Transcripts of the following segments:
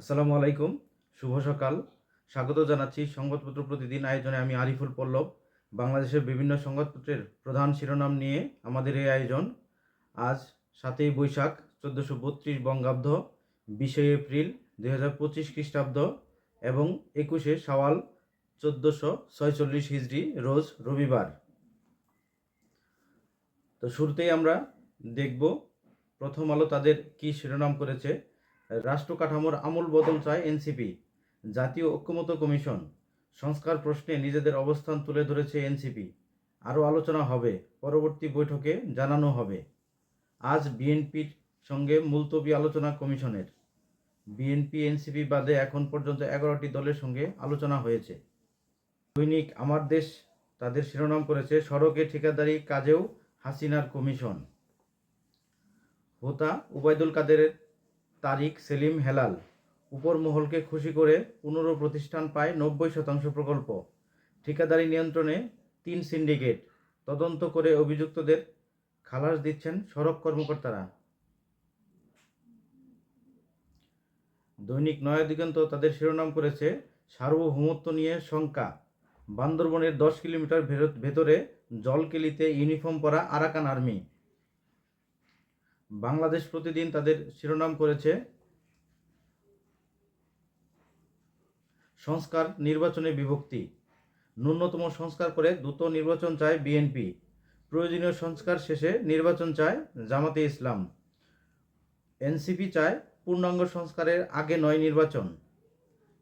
আসসালামু আলাইকুম, শুভ সকাল। স্বাগত জানাচ্ছি সংবাদপত্র প্রতিদিন আয়োজনে আমি আরিফুল পল্লব। বাংলাদেশের বিভিন্ন সংবাদপত্রের প্রধান শিরোনাম নিয়ে আমাদের এই আয়োজন। আজ সাতই বৈশাখ, চোদ্দোশো বত্রিশ বঙ্গাব্দ, বিশে এপ্রিল দুই হাজার পঁচিশ খ্রিস্টাব্দ এবং একুশে সাওয়াল চোদ্দোশো ছয়চল্লিশ হিজড়ি, রোজ রবিবার। তো শুরুতেই আমরা দেখব, প্রথম আলো তাদের কি শিরোনাম করেছে রাষ্ট্র কাঠামোর আমূল বদল চায় এনসিপি, জাতীয় ঐক্যমত কমিশন। সংস্কার প্রশ্নে নিজেদের অবস্থান তুলে ধরেছে এনসিপি। আরও আলোচনা হবে, পরবর্তী বৈঠকে জানানো হবে। আজ বিএনপির সঙ্গে মুলতবি আলোচনা কমিশনের। বিএনপি, এনসিপি বাদে এখন পর্যন্ত এগারোটি দলের সঙ্গে আলোচনা হয়েছে। দৈনিক আমার দেশ, তাদের শিরোনাম করেছে সড়কে ঠিকাদারি কাজেও হাসিনার কমিশন। হোতা উবায়দুল কাদেরের তারিক সেলিম হেলাল। উপর মহলকে খুশি করে পুনরু প্রতিষ্ঠান পায় নব্বই শতাংশ প্রকল্প। ঠিকাদারি নিয়ন্ত্রণে তিন সিন্ডিকেট। তদন্ত করে অভিযুক্তদের খালাস দিচ্ছেন সড়ক কর্মকর্তারা। দৈনিক নয়া দিগন্ত তাদের শিরোনাম করেছে, সার্বভৌমত্ব নিয়ে শঙ্কা। বান্দরবনের দশ কিলোমিটার ভেতরে জলকেলিতে ইউনিফর্ম পরা আরাকান আর্মি। বাংলাদেশ প্রতিদিন তাদের শিরোনাম করেছে সংস্কার নির্বাচনে বিভক্তি। ন্যূনতম সংস্কার করে দ্রুত নির্বাচন চায় বিএনপি। প্রয়োজনীয় সংস্কার শেষে নির্বাচন চায় জামাতে ইসলাম। এনসিপি চায় পূর্ণাঙ্গ সংস্কারের আগে নয় নির্বাচন।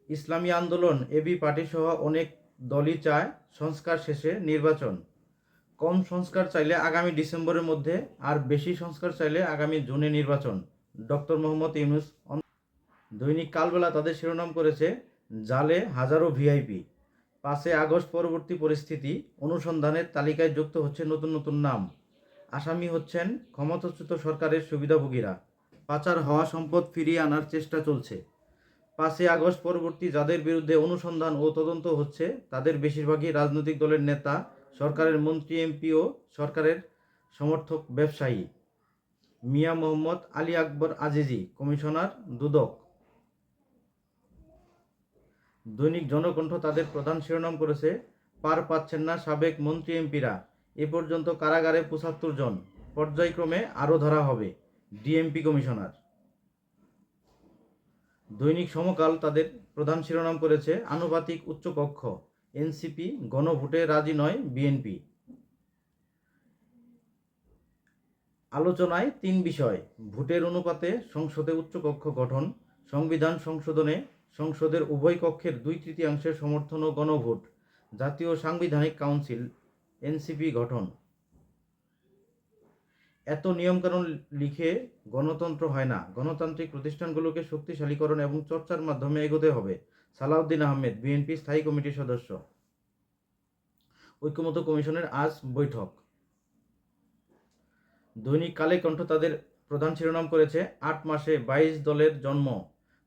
ইসলামী আন্দোলন, এবি পার্টি সহ অনেক দলই চায় সংস্কার শেষে নির্বাচন। কম সংস্কার চাইলে আগামী ডিসেম্বরের মধ্যে আর বেশি সংস্কার চাইলে আগামী জুনে নির্বাচন। ডক্টর মোহাম্মদ ইউনুস দৈনিক কালবেলা তাদের শিরোনাম করেছে, জালে হাজারো ভিআইপি। পাঁচে আগস্ট পরবর্তী পরিস্থিতি, অনুসন্ধানের তালিকায় যুক্ত হচ্ছে নতুন নতুন নাম। আসামি হচ্ছেন ক্ষমতাচ্যুত সরকারের সুবিধাভোগীরা। পাচার হওয়া সম্পদ ফিরিয়ে আনার চেষ্টা চলছে। পাঁচই আগস্ট পরবর্তী যাদের বিরুদ্ধে অনুসন্ধান ও তদন্ত হচ্ছে, তাদের বেশিরভাগই রাজনৈতিক দলের নেতা সরকারের মন্ত্রী এমপি ও সরকারের সমর্থক ব্যবসায়ী মিয়া মোহাম্মদ আলী আকবর আজিজি, কমিশনার দুদক। দৈনিক জনকণ্ঠ তাদের প্রধান শিরোনাম করেছে, পার পাচ্ছেন না সাবেক মন্ত্রী এমপিরা এ পর্যন্ত কারাগারে পঁচাত্তর জন। পর্যায়ক্রমে আরও ধরা হবে ডিএমপি কমিশনার। দৈনিক সমকাল তাদের প্রধান শিরোনাম করেছে, আনুপাতিক উচ্চকক্ষ। এনসিপি গণভোটে রাজি নয় বিএনপি। আলোচনায় তিন বিষয়, ভোটের অনুপাতে সংসদে উচ্চকক্ষ গঠন, সংবিধান সংশোধনে সংসদের উভয় কক্ষের দুই তৃতীয়াংশের সমর্থন ও গণভোট, জাতীয় সাংবিধানিক কাউন্সিল, এনসিপি গঠন। এত নিয়মকানুন লিখে গণতন্ত্র হয় না। গণতান্ত্রিক প্রতিষ্ঠানগুলোকে শক্তিশালীকরণ এবং চর্চার মাধ্যমে এগোতে হবে। সালাউদ্দিন আহমেদ, বিএনপি স্থায়ী কমিটির সদস্য। ঐক্যমত কমিশনের আজ বৈঠক। দৈনিক কালে কণ্ঠ তাদের প্রধান শিরোনাম করেছে, আট মাসে বাইশ দলের জন্ম,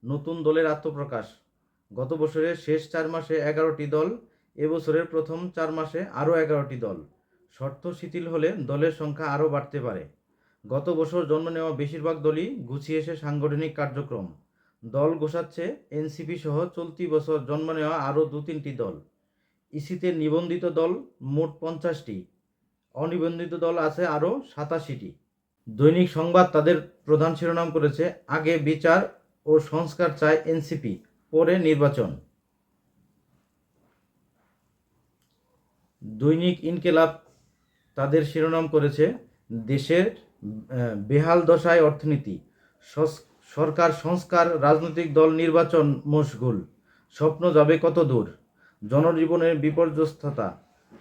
নতুন দলের আত্মপ্রকাশ। গত বছরের শেষ চার মাসে এগারোটি দল এবছরের প্রথম চার মাসে আরও এগারোটি দল। শর্ত শিথিল হলে দলের সংখ্যা আরও বাড়তে পারে। গত বছর জন্ম নেওয়া বেশিরভাগ দলই গুছিয়েছে সাংগঠনিক কার্যক্রম। দল গোছাচ্ছে, এনসিপি সহ চলতি বছর জন্ম নেওয়া আরও দু তিনটি দল। ইসিতে নিবন্ধিত দল মোট পঞ্চাশটি, অনিবন্ধিত দল আছে আরও সাতাশিটি। দৈনিক সংবাদ তাদের প্রধান শিরোনাম করেছে, আগে বিচার ও সংস্কার চায় এনসিপি, পরে নির্বাচন। দৈনিক ইনকেলাব তাদের শিরোনাম করেছে, দেশের বেহাল দশায় অর্থনীতি সরকার, সংস্কার, রাজনৈতিক দল, নির্বাচন, মশগুল। স্বপ্ন যাবে কত দূর? জনজীবনের বিপর্যস্ততা।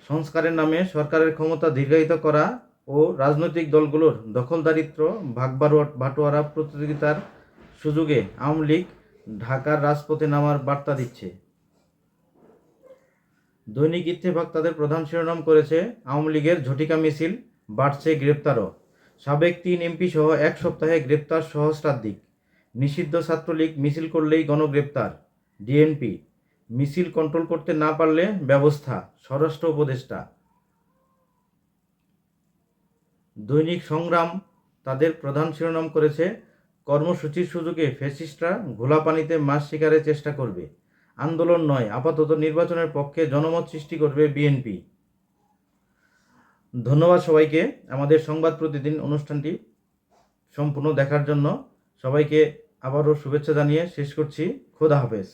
সংস্কারের নামে সরকারের ক্ষমতা দীর্ঘায়িত করা ও রাজনৈতিক দলগুলোর দখলদারিত্ব ভাগবাটোয়া- ভাটোয়ারা প্রতিযোগিতার সুযোগে আওয়ামী লীগ ঢাকার রাজপথে নামার বার্তা দিচ্ছে। দৈনিক ইত্তেফাক তাদের প্রধান শিরোনাম করেছে, আওয়ামী লীগের ঝটিকা মিছিল বাড়ছে গ্রেপ্তারও। সাবেক তিন এমপি সহ এক সপ্তাহে গ্রেপ্তার সহস্রাধিক। নিষিদ্ধ ছাত্রলীগ মিছিল করলেই গণগ্রেপ্তার, ডিএনপি। মিছিল কন্ট্রোল করতে না পারলে ব্যবস্থা, স্বরাষ্ট্র উপদেষ্টা। দৈনিক সংগ্রাম, তাদের প্রধান শিরোনাম করেছে, কর্মসূচির সুযোগে ফ্যাসিস্টরা ঘোলা পানিতে মাছ শিকারের চেষ্টা করবে। আন্দোলন নয়, আপাতত নির্বাচনের পক্ষে জনমত সৃষ্টি করবে বিএনপি। ধন্যবাদ সবাইকে। আমাদের সংবাদ প্রতিদিন অনুষ্ঠানটি সম্পূর্ণ দেখার জন্য। সবাইকে আবারও শুভেচ্ছা জানিয়ে শেষ করছি। খোদা হাফেজ।